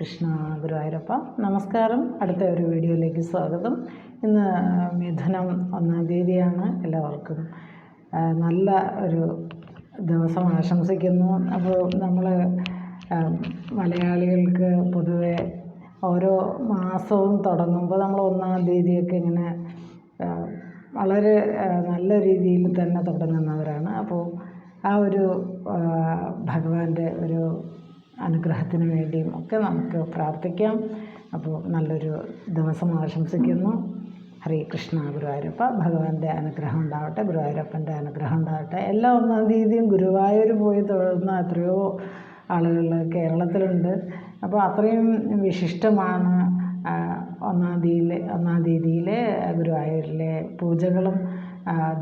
കൃഷ്ണ ഗുരുവായൂരപ്പ. നമസ്കാരം. അടുത്ത ഒരു വീഡിയോയിലേക്ക് സ്വാഗതം. ഇന്ന് മിഥുനം ഒന്നാം തീയതിയാണ് എല്ലാവർക്കും. നല്ല ഒരു ദിവസം ആശംസിക്കുന്നു. അപ്പോൾ നമ്മൾ മലയാളികൾക്ക് പൊതുവെ ഓരോ മാസവും തുടങ്ങുമ്പോൾ നമ്മൾ ഒന്നാം തീയതിയൊക്കെ ഇങ്ങനെ വളരെ നല്ല രീതിയിൽ തന്നെ തുടങ്ങുന്നവരാണ്. അപ്പോൾ ആ ഒരു ഭഗവാന്റെ ഒരു അനുഗ്രഹത്തിന് വേണ്ടിയും ഒക്കെ നമുക്ക് പ്രാർത്ഥിക്കാം. അപ്പോൾ നല്ലൊരു ദിവസം ആശംസിക്കുന്നു. ഹരേ കൃഷ്ണ ഗുരുവായൂരപ്പ ഭഗവാന്റെ അനുഗ്രഹം ഉണ്ടാവട്ടെ ഗുരുവായൂരപ്പന്റെ അനുഗ്രഹം ഉണ്ടാവട്ടെ. എല്ലാ ഒന്നാം തീയതിയും ഗുരുവായൂർ പോയി തൊഴുന്ന എത്രയോ ആളുകൾ കേരളത്തിലുണ്ട്. അപ്പോൾ അത്രയും വിശിഷ്ടമാണ് ഒന്നാം തീയതിയിലെ ഒന്നാം തീയതിയിലെ ഗുരുവായൂരിലെ പൂജകളും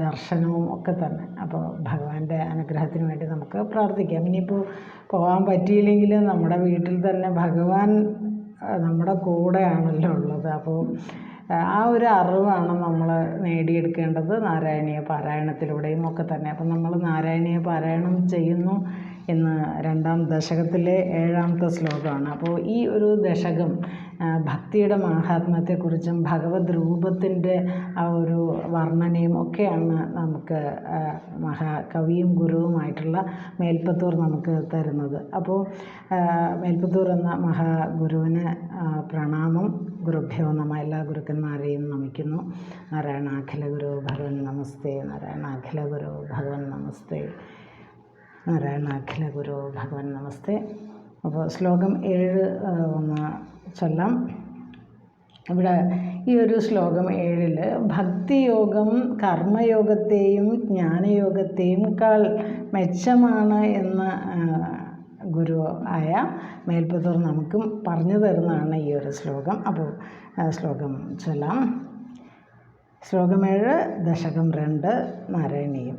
ദർശനവും ഒക്കെ തന്നെ. അപ്പോൾ ഭഗവാന്റെ അനുഗ്രഹത്തിന് വേണ്ടി നമുക്ക് പ്രാർത്ഥിക്കാം. ഇനിയിപ്പോൾ പോകാൻ പറ്റിയില്ലെങ്കിൽ നമ്മുടെ വീട്ടിൽ തന്നെ ഭഗവാൻ നമ്മുടെ കൂടെയാണല്ലോ ഉള്ളത്. അപ്പോൾ ആ ഒരു അറിവാണ് നമ്മൾ നേടിയെടുക്കേണ്ടത് നാരായണീയ പാരായണത്തിലൂടെയും ഒക്കെ തന്നെ. അപ്പം നമ്മൾ നാരായണീയ പാരായണം ചെയ്യുന്നു ഇന്ന് രണ്ടാം ദശകത്തിലെ ഏഴാമത്തെ ശ്ലോകമാണ്. അപ്പോൾ ഈ ഒരു ദശകം ഭക്തിയുടെ മാഹാത്മ്യത്തെക്കുറിച്ചും ഭഗവത് രൂപത്തിന്റെ ആ ഒരു വർണനയും ഒക്കെയാണ് നമുക്ക് മഹാകവിയും ഗുരുവുമായിട്ടുള്ള മേൽപ്പത്തൂർ നമുക്ക് തരുന്നത്. അപ്പോൾ മേൽപ്പത്തൂർ എന്ന മഹാഗുരുവിന് പ്രണാമം ഗുരുഭ്യോ നമ എല്ലാ ഗുരുക്കന്മാരെയും നമിക്കുന്നു. നാരായണാഖില ഗുരു ഭഗവൻ നമസ്തേ നാരായണാഖില ഗുരു ഭഗവൻ നമസ്തേ. നാരായണാഖില ഗുരു ഭഗവൻ നമസ്തേ. അപ്പോൾ ശ്ലോകം ഏഴ് ഒന്ന് ചൊല്ലാം. ഇവിടെ ഈ ഒരു ശ്ലോകം ഏഴിൽ ഭക്തിയോഗം കർമ്മയോഗത്തെയും ജ്ഞാനയോഗത്തെയും കാൾ മെച്ചമാണ് എന്ന് ഗുരു ആയ മേൽപ്പത്തൂർ നമുക്കും പറഞ്ഞു തരുന്നതാണ് ഈ ഒരു ശ്ലോകം. അപ്പോൾ ശ്ലോകം ചൊല്ലാം. ശ്ലോകമേഴ് ദശകം രണ്ട് നാരായണീയം.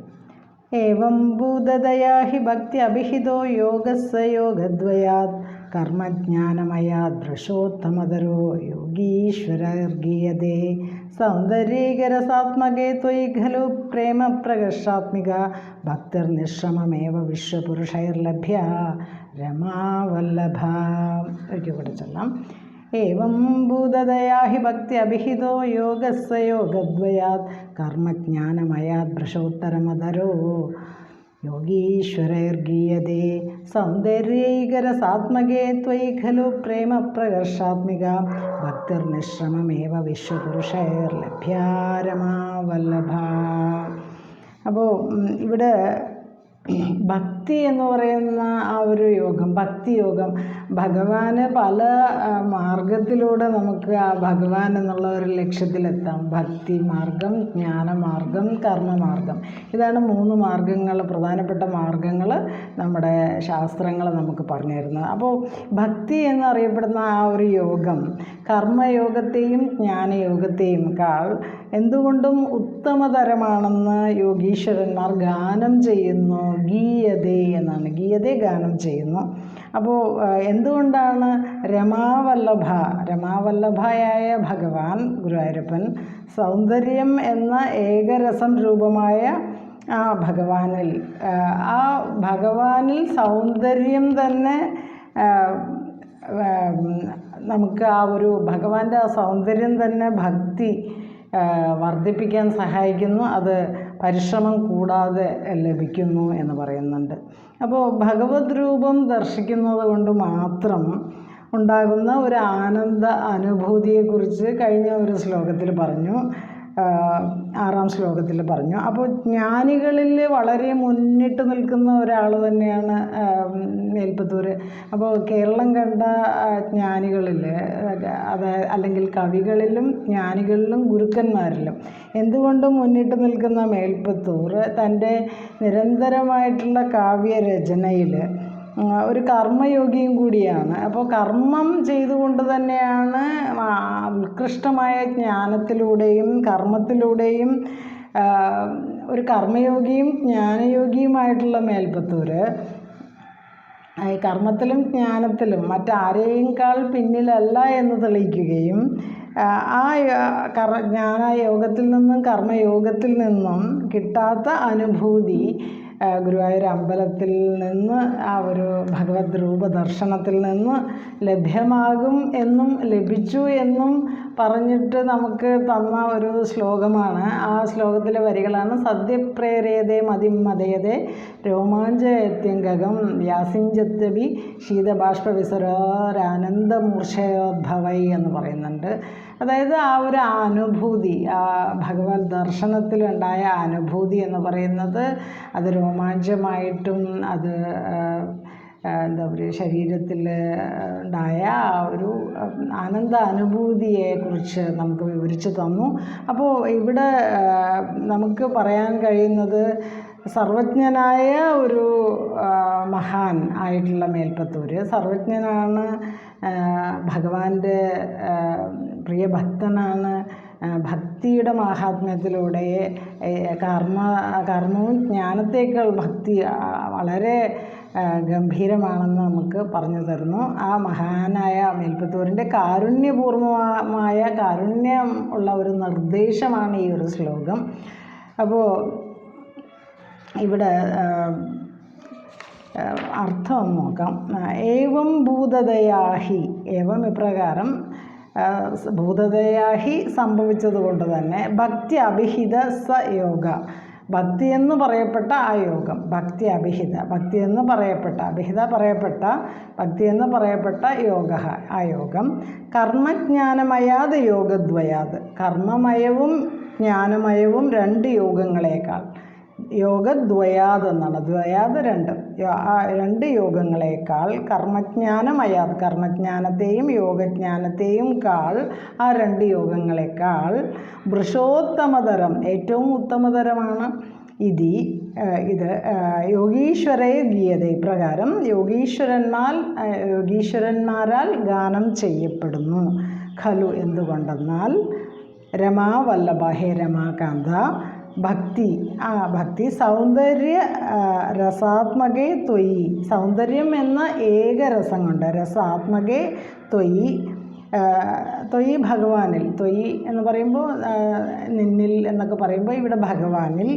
ഏവം ഭൂതദയാ ഹി ഭക്തി അഭിഹിതോ യോഗസ്സ യോഗദ്വയാത്. കർമ്മജ്ഞാനമയാത് ഭ്രഷോത്തമതരോ യോഗീശ്വരർഗീയതേ. സൗന്ദര്യകരസാത്മകേ ത്വയി ഖലു പ്രേമപ്രകർഷാത്മിക ഭക്തിർനിശ്രമമേവ വിശ്വപുരുഷൈർലഭ്യ രമാവല്ലഭ ഒരിക്കൽ കൂടെ ചൊല്ലാം. ഏവം ഭൂതദയാ ഹി ഭക്തി അഭിഹിതോ യോഗസ്സ യോഗദ്വയാത്. കർമ്മജ്ഞാനമയാത് ഭ്രഷോത്തരമതരോ യോഗീശ്വരൈർഗീയതേ സൗന്ദര്യൈകരസാത്മകേ ത്വയി ഖലു പ്രേമപ്രകർഷാത്മിക. ഭക്തിർനിശ്രമമേവ വിശ്വപുരുഷൈർലഭ്യാരമാവല്ലഭ അപ്പോൾ ഇവിടെ ഭക്തി എന്ന് പറയുന്ന ആ ഒരു യോഗം ഭക്തി യോഗം. ഭഗവാന് പല മാർഗത്തിലൂടെ നമുക്ക് ആ ഭഗവാൻ എന്നുള്ള ഒരു ലക്ഷ്യത്തിലെത്താം. ഭക്തി മാർഗം ജ്ഞാനമാർഗം കർമ്മമാർഗം. ഇതാണ് മൂന്ന് മാർഗങ്ങൾ പ്രധാനപ്പെട്ട മാർഗങ്ങൾ നമ്മുടെ ശാസ്ത്രങ്ങൾ നമുക്ക് പറഞ്ഞു തരുന്നത്. അപ്പോൾ ഭക്തി എന്നറിയപ്പെടുന്ന ആ ഒരു യോഗം കർമ്മയോഗത്തെയും ജ്ഞാനയോഗത്തെയും കാൾ എന്തുകൊണ്ടും ഉത്തമതരമാണെന്ന് യോഗീശ്വരന്മാർ ഗാനം ചെയ്യുന്നു. ഗീയതേ എന്നാണ് ഗീയതേ ഗാനം ചെയ്യുന്നു. അപ്പോൾ എന്തുകൊണ്ടാണ് രമാവല്ലഭ രമാവല്ലഭയായ ഭഗവാൻ ഗുരുവായൂരപ്പൻ സൗന്ദര്യം എന്ന ഏകരസം രൂപമായ ആ ഭഗവാനിൽ ആ ഭഗവാനിൽ സൗന്ദര്യം തന്നെ നമുക്ക് ആ ഒരു ഭഗവാന്റെ ആ സൗന്ദര്യം തന്നെ ഭക്തി വർദ്ധിപ്പിക്കാൻ സഹായിക്കുന്നു. അത് പരിശ്രമം കൂടാതെ ലഭിക്കുന്നു എന്ന് പറയുന്നുണ്ട്. അപ്പോൾ ഭഗവത് രൂപം ദർശിക്കുന്നത് കൊണ്ട് മാത്രം ഉണ്ടാകുന്ന ഒരു ആനന്ദ അനുഭൂതിയെക്കുറിച്ച് കഴിഞ്ഞ ഒരു ശ്ലോകത്തിൽ പറഞ്ഞു. ആറാം ശ്ലോകത്തിൽ പറഞ്ഞു. അപ്പോൾ ജ്ഞാനികളിൽ വളരെ മുന്നിട്ട് നിൽക്കുന്ന ഒരാൾ തന്നെയാണ് മേൽപ്പത്തൂർ അപ്പോൾ കേരളം കണ്ട ജ്ഞാനികളിൽ അത് അല്ലെങ്കിൽ കവികളിലും ജ്ഞാനികളിലും ഗുരുക്കന്മാരിലും എന്തുകൊണ്ടും മുന്നിട്ട് നിൽക്കുന്ന മേൽപ്പത്തൂർ തന്റെ നിരന്തരമായിട്ടുള്ള കാവ്യരചനയിൽ ഒരു കർമ്മയോഗിയും കൂടിയാണ്. അപ്പോൾ കർമ്മം ചെയ്തുകൊണ്ട് തന്നെയാണ് ഉത്കൃഷ്ടമായ ജ്ഞാനത്തിലൂടെയും കർമ്മത്തിലൂടെയും ഒരു കർമ്മയോഗിയും ജ്ഞാനയോഗിയുമായിട്ടുള്ള മേൽപ്പത്തൂര്. ഈ കർമ്മത്തിലും ജ്ഞാനത്തിലും മറ്റാരെയേക്കാൾ പിന്നിലല്ല എന്ന് തെളിയിക്കുകയും ആ, കർ ജ്ഞാന യോഗത്തിൽ നിന്നും കർമ്മയോഗത്തിൽ നിന്നും കിട്ടാത്ത അനുഭൂതി ഗുരുവായൂർ അമ്പലത്തിൽ നിന്ന് ആ ഒരു ഭഗവത് രൂപ ദർശനത്തിൽ നിന്ന് ലഭ്യമാകും എന്നും ലഭിച്ചു എന്നും പറഞ്ഞിട്ട് നമുക്ക് തന്ന ഒരു ശ്ലോകമാണ്. ആ ശ്ലോകത്തിലെ വരികളാണ് സദ്യപ്രേരേതേ മതിമതയതേ രോമാഞ്ചയത്യംഗകം വ്യാസിഞ്ചത്യവി ശീതബാഷ്പ വിസരോരാനന്ദമൂർഷയോദ്ഭവൈ എന്ന് പറയുന്നുണ്ട്. അതായത് ആ ഒരു അനുഭൂതി ആ ഭഗവത് ദർശനത്തിലുണ്ടായ അനുഭൂതി എന്ന് പറയുന്നത് അത് രോമാഞ്ചമായിട്ടും അത് എന്താ പറയുക ശരീരത്തിൽ ഉണ്ടായ ആ ഒരു ആനന്ദ അനുഭൂതിയെക്കുറിച്ച് നമുക്ക് വിവരിച്ചു തന്നു. അപ്പോൾ ഇവിടെ നമുക്ക് പറയാൻ കഴിയുന്നത് സർവജ്ഞനായ ഒരു മഹാൻ ആയിട്ടുള്ള മേൽപ്പത്തൂർ സർവജ്ഞനാണ് ഭഗവാന്റെ പ്രിയ ഭക്തനാണ്. ഭക്തിയുടെ മാഹാത്മ്യത്തിലൂടെ കർമ്മ കർമ്മവും ജ്ഞാനത്തേക്കാൾ ഭക്തി വളരെ ഗംഭീരമാണെന്ന് നമുക്ക് പറഞ്ഞു തരുന്നു. ആ മഹാനായ മേൽപ്പത്തൂരിന്റെ കാരുണ്യപൂർവമായ കാരുണ്യം ഉള്ള ഒരു നിർദ്ദേശമാണ് ഈ ഒരു ശ്ലോകം. അപ്പോൾ ഇവിടെ അർത്ഥം നോക്കാം. ഏവം ഭൂതദയാഹി ഏവം ഇപ്രകാരം ഭൂതദയാഹി സംഭവിച്ചതുകൊണ്ട് തന്നെ ഭക്തി അഭിഹിത സ യോഗ. ഭക്തി എന്ന് പറയപ്പെട്ട ആ യോഗം. ഭക്തി അഭിഹിത. ഭക്തി എന്ന് പറയപ്പെട്ട അഭിഹിത പറയപ്പെട്ട ഭക്തി എന്ന് പറയപ്പെട്ട യോഗ ആ യോഗം. കർമ്മജ്ഞാനമയാത് യോഗദ്വയാത്. കർമ്മമയവും ജ്ഞാനമയവും രണ്ട് യോഗങ്ങളേക്കാൾ. യോഗദ്വയാത് എന്നാണ് ദ്വയാത് രണ്ട് ആ രണ്ട് യോഗങ്ങളേക്കാൾ കർമ്മജ്ഞാനമയാത് കർമ്മജ്ഞാനത്തെയും യോഗജ്ഞാനത്തെയും കാൾ ആ രണ്ട് യോഗങ്ങളെക്കാൾ വൃഷോത്തമതരം ഏറ്റവും ഉത്തമതരമാണ്. ഇതി ഇത് യോഗീശ്വരേ ഗീയത ഇപ്രകാരം യോഗീശ്വരന്മാർ യോഗീശ്വരന്മാരാൽ ഗാനം ചെയ്യപ്പെടുന്നു. ഖലു എന്തുകൊണ്ടെന്നാൽ രമാവല്ലഭ ഹേ രമാകാന്ത ഭക്തി. ആ ഭക്തി സൗന്ദര്യ രസാത്മകേ ത്വയി. സൗന്ദര്യം എന്ന ഏക രസം കൊണ്ട് രസാത്മകേ ത്വയി. തൊയ് ഭഗവാനിൽ. തൊയ് എന്ന് പറയുമ്പോൾ നിന്നിൽ എന്നൊക്കെ പറയുമ്പോൾ ഇവിടെ ഭഗവാനിൽ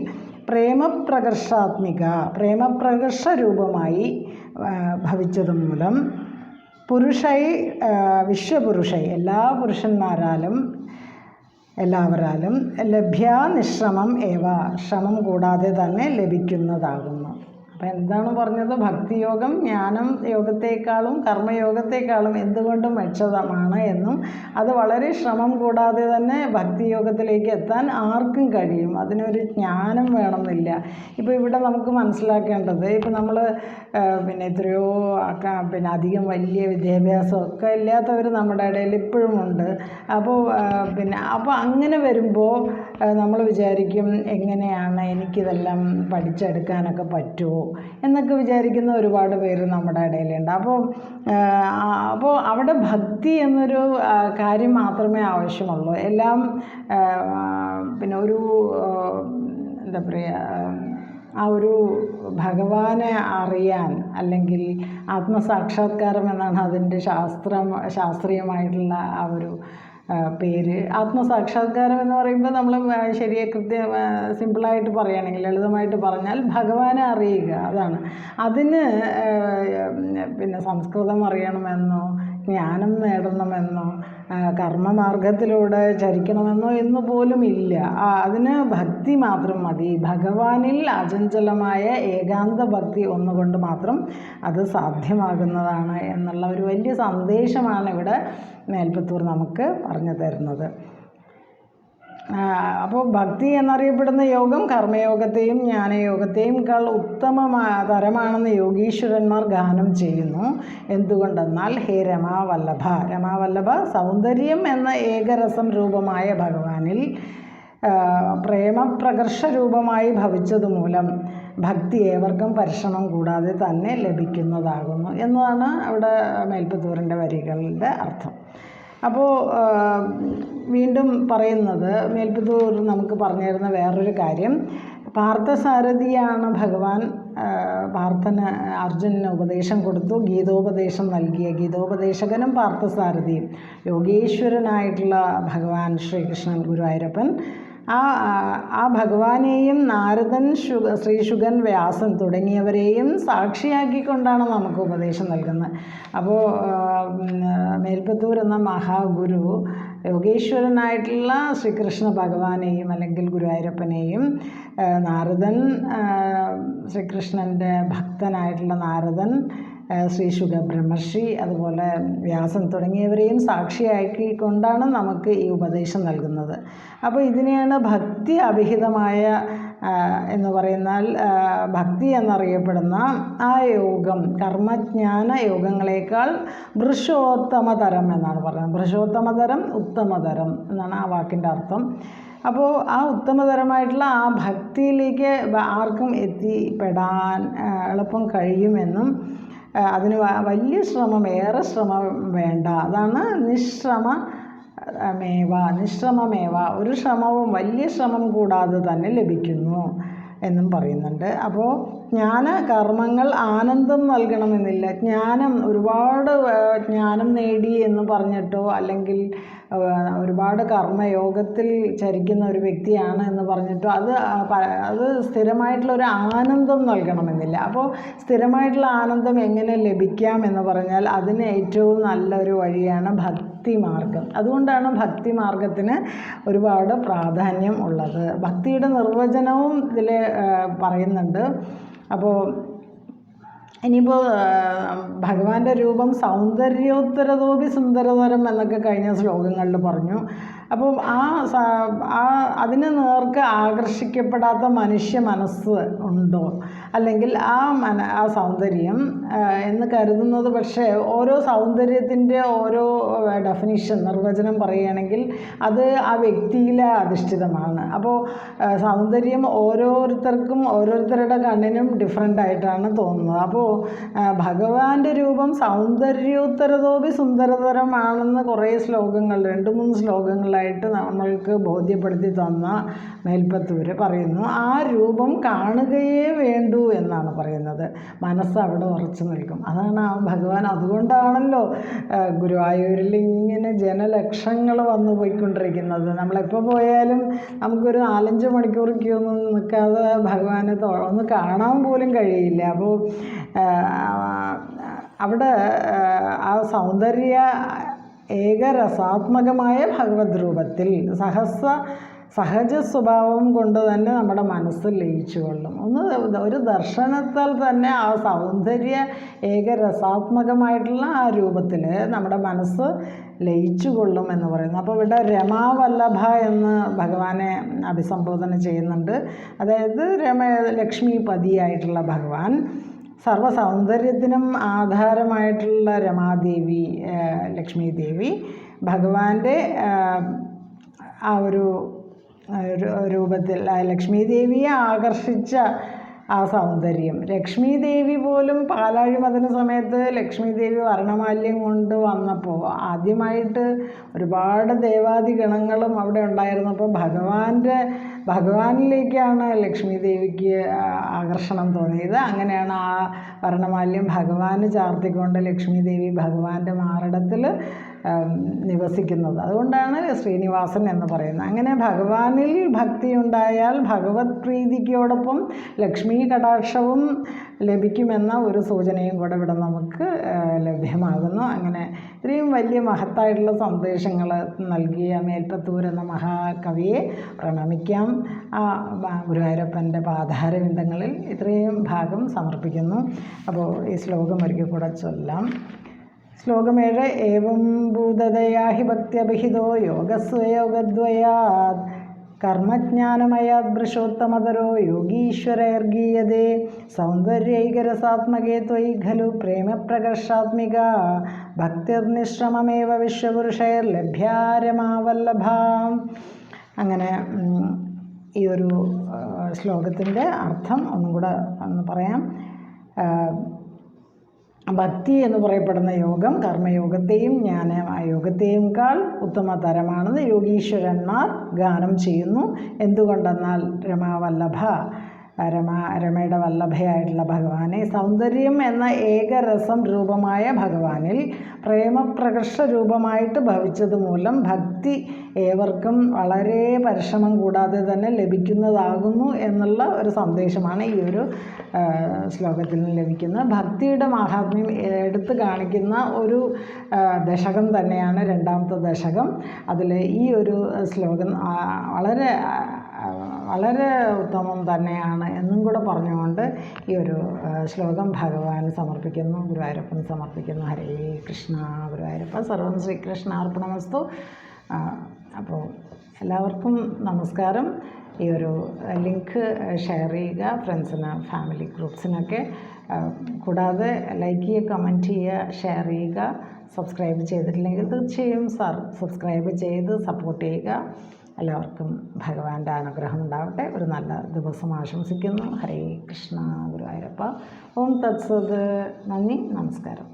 പ്രേമപ്രകർഷാത്മിക പ്രേമപ്രകർഷ രൂപമായി ഭവിച്ചത് മൂലം പുരുഷൈ വിശ്വപുരുഷൈ എല്ലാ പുരുഷന്മാരാലും എല്ലാവരാലും ലഭ്യ നിശ്രമം ഏവ ശ്രമം കൂടാതെ തന്നെ ലഭിക്കുന്നതാകുന്നു. അപ്പം എന്താണ് പറഞ്ഞത്? ഭക്തിയോഗം ജ്ഞാനം യോഗത്തെക്കാളും കർമ്മയോഗത്തെക്കാളും എന്തുകൊണ്ടും മെച്ചതമാണ് എന്നും അത് വളരെ ശ്രമം കൂടാതെ തന്നെ ഭക്തിയോഗത്തിലേക്ക് എത്താൻ ആർക്കും കഴിയും. അതിനൊരു ജ്ഞാനം വേണമെന്നില്ല. ഇപ്പോൾ ഇവിടെ നമുക്ക് മനസ്സിലാക്കേണ്ടത് ഇപ്പോൾ നമ്മൾ പിന്നെ എത്രയോ പിന്നെ അധികം വലിയ വിദ്യാഭ്യാസമൊക്കെ ഇല്ലാത്തവർ നമ്മുടെ ഇടയിൽ ഇപ്പോഴും ഉണ്ട്. അപ്പോൾ പിന്നെ അപ്പോൾ അങ്ങനെ വരുമ്പോൾ നമ്മൾ വിചാരിക്കും എങ്ങനെയാണ് എനിക്കിതെല്ലാം പഠിച്ചെടുക്കാനൊക്കെ പറ്റുമോ എന്നൊക്കെ വിചാരിക്കുന്ന ഒരുപാട് പേര് നമ്മുടെ ഇടയിലുണ്ട്. അപ്പോൾ അപ്പോൾ അവിടെ ഭക്തി എന്നൊരു കാര്യം മാത്രമേ ആവശ്യമുള്ളൂ. എല്ലാം പിന്നെ ഒരു എന്താ പറയുക ആ ഒരു ഭഗവാനെ അറിയാൻ അല്ലെങ്കിൽ ആത്മസാക്ഷാത്കാരം എന്നാണ് അതിന്റെ ശാസ്ത്രം ശാസ്ത്രീയമായിട്ടുള്ള ആ ഒരു പേര്. ആത്മസാക്ഷാത്കാരം എന്ന് പറയുമ്പോൾ നമ്മൾ ശരിയെ കൃത്യ സിമ്പിളായിട്ട് പറയുകയാണെങ്കിൽ ലളിതമായിട്ട് പറഞ്ഞാൽ ഭഗവാനെ അറിയുക. അതാണ്. അതിന് പിന്നെ സംസ്കൃതം അറിയണമെന്നോ ജ്ഞാനം നേടണമെന്നോ കർമ്മമാർഗത്തിലൂടെ ചരിക്കണമെന്നോ എന്ന് പോലും ഇല്ല. അതിന് ഭക്തി മാത്രം മതി. ഭഗവാനിൽ അചഞ്ചലമായ ഏകാന്ത ഭക്തി ഒന്നുകൊണ്ട് മാത്രം അത് സാധ്യമാകുന്നതാണ് എന്നുള്ള ഒരു വലിയ സന്ദേശമാണ് ഇവിടെ മേൽപ്പത്തൂർ നമുക്ക് പറഞ്ഞു തരുന്നത്. അപ്പോൾ ഭക്തി എന്നറിയപ്പെടുന്ന യോഗം കർമ്മയോഗത്തെയും ജ്ഞാനയോഗത്തെയും കാൾ ഉത്തമ തരമാണെന്ന് യോഗീശ്വരന്മാർ ഗാനം ചെയ്യുന്നു. എന്തുകൊണ്ടെന്നാൽ ഹേ രമാവല്ലഭ രമാവല്ലഭ സൗന്ദര്യം എന്ന ഏകരസം രൂപമായ ഭഗവാനിൽ പ്രേമപ്രകർഷ രൂപമായി ഭവിച്ചതുമൂലം ഭക്തി ഏവർക്കും പരിശ്രമം കൂടാതെ തന്നെ ലഭിക്കുന്നതാകുന്നു. എന്നതാണ് അവിടെ മേൽപ്പത്തൂരിന്റെ വരികളുടെ അർത്ഥം. അപ്പോൾ വീണ്ടും പറയുന്നത് മേൽപ്പത്തൂർ നമുക്ക് പറഞ്ഞു തരുന്ന വേറൊരു കാര്യം. പാർത്ഥസാരഥിയാണ് ഭഗവാൻ പാർത്ഥന് അർജുനന് ഉപദേശം കൊടുത്തു. ഗീതോപദേശം നൽകിയ ഗീതോപദേശകനും പാർത്ഥസാരഥിയും യോഗീശ്വരനായിട്ടുള്ള ഭഗവാൻ ശ്രീകൃഷ്ണൻ ഗുരുവായൂരപ്പൻ. ആ ആ- ഭഗവാനെയും നാരദൻ ശു ശ്രീശുഗൻ വ്യാസൻ തുടങ്ങിയവരെയും സാക്ഷിയാക്കിക്കൊണ്ടാണ് നമുക്ക് ഉപദേശം നൽകുന്നത്. അപ്പോൾ മേൽപ്പത്തൂർ എന്ന മഹാഗുരു യോഗേശ്വരനായിട്ടുള്ള ശ്രീകൃഷ്ണ ഭഗവാനെയും അല്ലെങ്കിൽ ഗുരുവായൂരപ്പനെയും നാരദൻ ശ്രീകൃഷ്ണന്റെ ഭക്തനായിട്ടുള്ള നാരദൻ ശ്രീ ശുഗ ബ്രഹ്മർഷി അതുപോലെ വ്യാസൻ തുടങ്ങിയവരെയും സാക്ഷിയാക്കിക്കൊണ്ടാണ് നമുക്ക് ഈ ഉപദേശം നൽകുന്നത്. അപ്പോൾ ഇതിനെയാണ് ഭക്തി അഭിഹിതമായ എന്ന് പറയുന്നാൽ ഭക്തി എന്നറിയപ്പെടുന്ന ആ യോഗം കർമ്മജ്ഞാന യോഗങ്ങളേക്കാൾ വൃഷോത്തമതരം എന്നാണ് പറയുന്നത്. വൃഷോത്തമതരം ഉത്തമതരം എന്നാണ് ആ വാക്കിന്റെ അർത്ഥം. അപ്പോൾ ആ ഉത്തമതരമായിട്ടുള്ള ആ ഭക്തിയിലേക്ക് ആർക്കും എത്തിപ്പെടാൻ എളുപ്പം കഴിയുമെന്നും അതിന് വലിയ ശ്രമം ഏറെ ശ്രമം വേണ്ട. അതാണ് നിശ്രമ മേവ. നിശ്രമമേവ. ഒരു ശ്രമവും വലിയ ശ്രമം കൂടാതെ തന്നെ ലഭിക്കുന്നു എന്നും പറയുന്നുണ്ട്. അപ്പോൾ ജ്ഞാന കർമ്മങ്ങൾ ആനന്ദം നൽകണമെന്നില്ല. ജ്ഞാനം ഒരുപാട് ജ്ഞാനം നേടി എന്ന് പറഞ്ഞിട്ടോ അല്ലെങ്കിൽ ഒരുപാട് കർമ്മയോഗത്തിൽ ചരിക്കുന്ന ഒരു വ്യക്തിയാണ് എന്ന് പറഞ്ഞിട്ടോ അത് അത് സ്ഥിരമായിട്ടുള്ള ഒരു ആനന്ദം നൽകണമെന്നില്ല. അപ്പോൾ സ്ഥിരമായിട്ടുള്ള ആനന്ദം എങ്ങനെ ലഭിക്കാം എന്ന് പറഞ്ഞാൽ അതിന് ഏറ്റവും നല്ലൊരു വഴിയാണ് ഭക്തി മാർഗം അതുകൊണ്ടാണ് ഭക്തി മാർഗത്തിന് ഒരുപാട് പ്രാധാന്യം ഉള്ളത്. ഭക്തിയുടെ നിർവചനവും ഇതിൽ പറയുന്നുണ്ട്. അപ്പോൾ ഇനിയിപ്പോൾ ഭഗവാന്റെ രൂപം സൗന്ദര്യോത്തരതോപി സുന്ദരതരം എന്നൊക്കെ കഴിഞ്ഞ ശ്ലോകങ്ങളിൽ പറഞ്ഞു. അപ്പോൾ ആ ആ അതിനെ നേർക്ക് ആകർഷിക്കപ്പെടാത്ത മനുഷ്യ മനസ്സ് ഉണ്ടോ? അല്ലെങ്കിൽ ആ മന ആ സൗന്ദര്യം എന്ന് കരുതുന്നത് പക്ഷേ ഓരോ സൗന്ദര്യത്തിന്റെ ഓരോ ഡെഫിനിഷൻ നിർവചനം പറയുകയാണെങ്കിൽ അത് ആ വ്യക്തിയിലെ അധിഷ്ഠിതമാണ്. അപ്പോൾ സൗന്ദര്യം ഓരോരുത്തർക്കും ഓരോരുത്തരുടെ കണ്ണിനും ഡിഫറെന്റ് ആയിട്ടാണ് തോന്നുന്നത്. അപ്പോൾ ഭഗവാന്റെ രൂപം സൗന്ദര്യോത്തരതോപി സുന്ദരതരമാണെന്ന് കുറേ ശ്ലോകങ്ങൾ രണ്ട് മൂന്ന് ശ്ലോകങ്ങളായിട്ട് നമ്മൾക്ക് ബോധ്യപ്പെടുത്തി തന്ന മേൽപ്പത്തൂര് പറയുന്നു. ആ രൂപം കാണുകയേ വേണ്ടൂ എന്നാണ് പറയുന്നത്. മനസ്സ് അവിടെ ഉറച്ചു നിൽക്കും. അതാണ് ആ ഭഗവാൻ അതുകൊണ്ടാണല്ലോ ഗുരുവായൂരിൽ ഇങ്ങനെ ജനലക്ഷങ്ങൾ വന്നു പോയിക്കൊണ്ടിരിക്കുന്നത്. നമ്മളെപ്പോൾ പോയാലും നമുക്കൊരു നാലഞ്ച് മണിക്കൂർ ക്യൂ ഒന്നും നിൽക്കാതെ ഭഗവാനെ ഒന്ന് കാണാൻ പോലും കഴിയില്ല. അപ്പോൾ അവിടെ ആ, സൗന്ദര്യ ഏകരസാത്മകമായ ഭഗവത് രൂപത്തിൽ സഹസ സഹജ സ്വഭാവം കൊണ്ട് തന്നെ നമ്മുടെ മനസ്സ് ലയിച്ചു കൊള്ളും. ഒന്ന് ഒരു ദർശനത്താൽ തന്നെ ആ സൗന്ദര്യ ഏകരസാത്മകമായിട്ടുള്ള ആ രൂപത്തിൽ നമ്മുടെ മനസ്സ് ലയിച്ചു കൊള്ളും എന്ന് പറയുന്നു. അപ്പോൾ ഇവിടെ രമാവല്ലഭ എന്ന് ഭഗവാനെ അഭിസംബോധന ചെയ്യുന്നുണ്ട്. അതായത് രമ ലക്ഷ്മിപതിയായിട്ടുള്ള ഭഗവാൻ. സർവ സൗന്ദര്യത്തിനും ആധാരമായിട്ടുള്ള രമാദേവി ലക്ഷ്മിദേവി. ലക്ഷ്മി ദേവി ഭഗവാന്റെ ആ, ഒരു രൂപത്തിൽ ലക്ഷ്മി ദേവിയെ ആകർഷിച്ച ആ സൗന്ദര്യം. ലക്ഷ്മി ദേവി പോലും പാലാഴി മതന സമയത്ത് ലക്ഷ്മി ദേവി വർണമാല്യം കൊണ്ട് വന്നപ്പോൾ ആദ്യമായിട്ട് ഒരുപാട് ദേവാദി ഗണങ്ങളും അവിടെ ഉണ്ടായിരുന്നപ്പോൾ ഭഗവാന്റെ ഭഗവാനിലേക്കാണ് ലക്ഷ്മി ദേവിക്ക് ആകർഷണം തോന്നിയത്. അങ്ങനെയാണ് ആ വർണമാല്യം ഭഗവാന് ചാർത്തിക്കൊണ്ട് ലക്ഷ്മി ദേവി ഭഗവാന്റെ മാറിടത്തിൽ നിവസിക്കുന്നത്. അതുകൊണ്ടാണ് ശ്രീനിവാസൻ എന്ന് പറയുന്നത്. അങ്ങനെ ഭഗവാനിൽ ഭക്തി ഉണ്ടായാൽ ഭഗവത് പ്രീതിക്കോടൊപ്പം ലക്ഷ്മി കടാക്ഷവും ലഭിക്കുമെന്ന ഒരു സൂചനയും കൂടെ ഇവിടെ നമുക്ക് ലഭ്യമാകുന്നു. അങ്ങനെ ഇത്രയും വലിയ മഹത്തായിട്ടുള്ള സന്ദേശങ്ങൾ നൽകിയ മേൽപ്പത്തൂർ എന്ന മഹാകവിയെ പ്രണമിക്കാം. ആ ഗുരുവായൂരപ്പന്റെ പാധാരവിന്ദങ്ങളിൽ ഇത്രയും ഭാഗം സമർപ്പിക്കുന്നു. അപ്പോൾ ഈ ശ്ലോകം ഒരിക്കൽ കൂടെ ചൊല്ലാം. ശ്ലോകമേഴ് ഏവം ഭൂതതയാ ഹി ഭക്തിയഭിഹിതോ യോഗസ്വയോഗദ്വയാത് കർമ്മജ്ഞാനമയാത് വൃഷോത്തമതരോ യോഗീശ്വരൈർഗീയതേ സൗന്ദര്യൈകരസാത്മകേ ത്വയി ഖലു പ്രേമപ്രകർഷാത്മിക ഭക്തിർനിശ്രമമേവ വിശ്വപുരുഷൈർലഭ്യാരമാവല്ലഭാം അങ്ങനെ ഈ ഒരു ശ്ലോകത്തിന്റെ അർത്ഥം ഒന്നും കൂടെ ഒന്ന് പറയാം. ഭക്തി എന്ന് പറയപ്പെടുന്ന യോഗം കർമ്മയോഗത്തെയും ജ്ഞാന യോഗത്തെയുംക്കാൾ ഉത്തമ തരമാണെന്ന് യോഗീശ്വരന്മാർ ഗാനം ചെയ്യുന്നു. എന്തുകൊണ്ടെന്നാൽ രമാവല്ലഭ രമ രമയുടെ വല്ലഭയായിട്ടുള്ള ഭഗവാനെ സൗന്ദര്യം എന്ന ഏകരസം രൂപമായ ഭഗവാനിൽ പ്രേമപ്രകർഷ രൂപമായിട്ട് ഭവിച്ചത് മൂലം ഭക്തി ഏവർക്കും വളരെ പരിശ്രമം കൂടാതെ തന്നെ ലഭിക്കുന്നതാകുന്നു എന്നുള്ള ഒരു സന്ദേശമാണ് ഈ ഒരു ശ്ലോകത്തിൽ നിന്ന് ലഭിക്കുന്നത്. ഭക്തിയുടെ മഹാത്മ്യം എടുത്തു കാണിക്കുന്ന ഒരു ദശകം തന്നെയാണ് രണ്ടാമത്തെ ദശകം. അതിൽ ഈ ഒരു ശ്ലോകം വളരെ വളരെ ഉത്തമം തന്നെയാണ് എന്നും കൂടെ പറഞ്ഞുകൊണ്ട് ഈ ഒരു ശ്ലോകം ഭഗവാൻ സമർപ്പിക്കുന്നു ഗുരുവായൂരപ്പൻ സമർപ്പിക്കുന്നു. ഹരേ കൃഷ്ണ ഗുരുവായൂരപ്പ സർവം ശ്രീകൃഷ്ണാർപ്പണമസ്തു. അപ്പോൾ എല്ലാവർക്കും നമസ്കാരം. ഈ ഒരു ലിങ്ക് ഷെയർ ചെയ്യുക ഫ്രണ്ട്സിന് ഫാമിലി ഗ്രൂപ്പ്സിനൊക്കെ. കൂടാതെ ലൈക്ക് ചെയ്യുക കമന്റ് ചെയ്യുക ഷെയർ ചെയ്യുക സബ്സ്ക്രൈബ് ചെയ്തിട്ടില്ലെങ്കിൽ തീർച്ചയായും സബ്സ്ക്രൈബ് ചെയ്ത് സപ്പോർട്ട് ചെയ്യുക. എല്ലാവർക്കും ഭഗവാന്റെ അനുഗ്രഹം ഉണ്ടാവട്ടെ. ഒരു നല്ല ദിവസം ആശംസിക്കുന്നു. ഹരേ കൃഷ്ണ ഗുരുവായൂരപ്പ. ഓം തത്സത്. നന്ദി. നമസ്കാരം.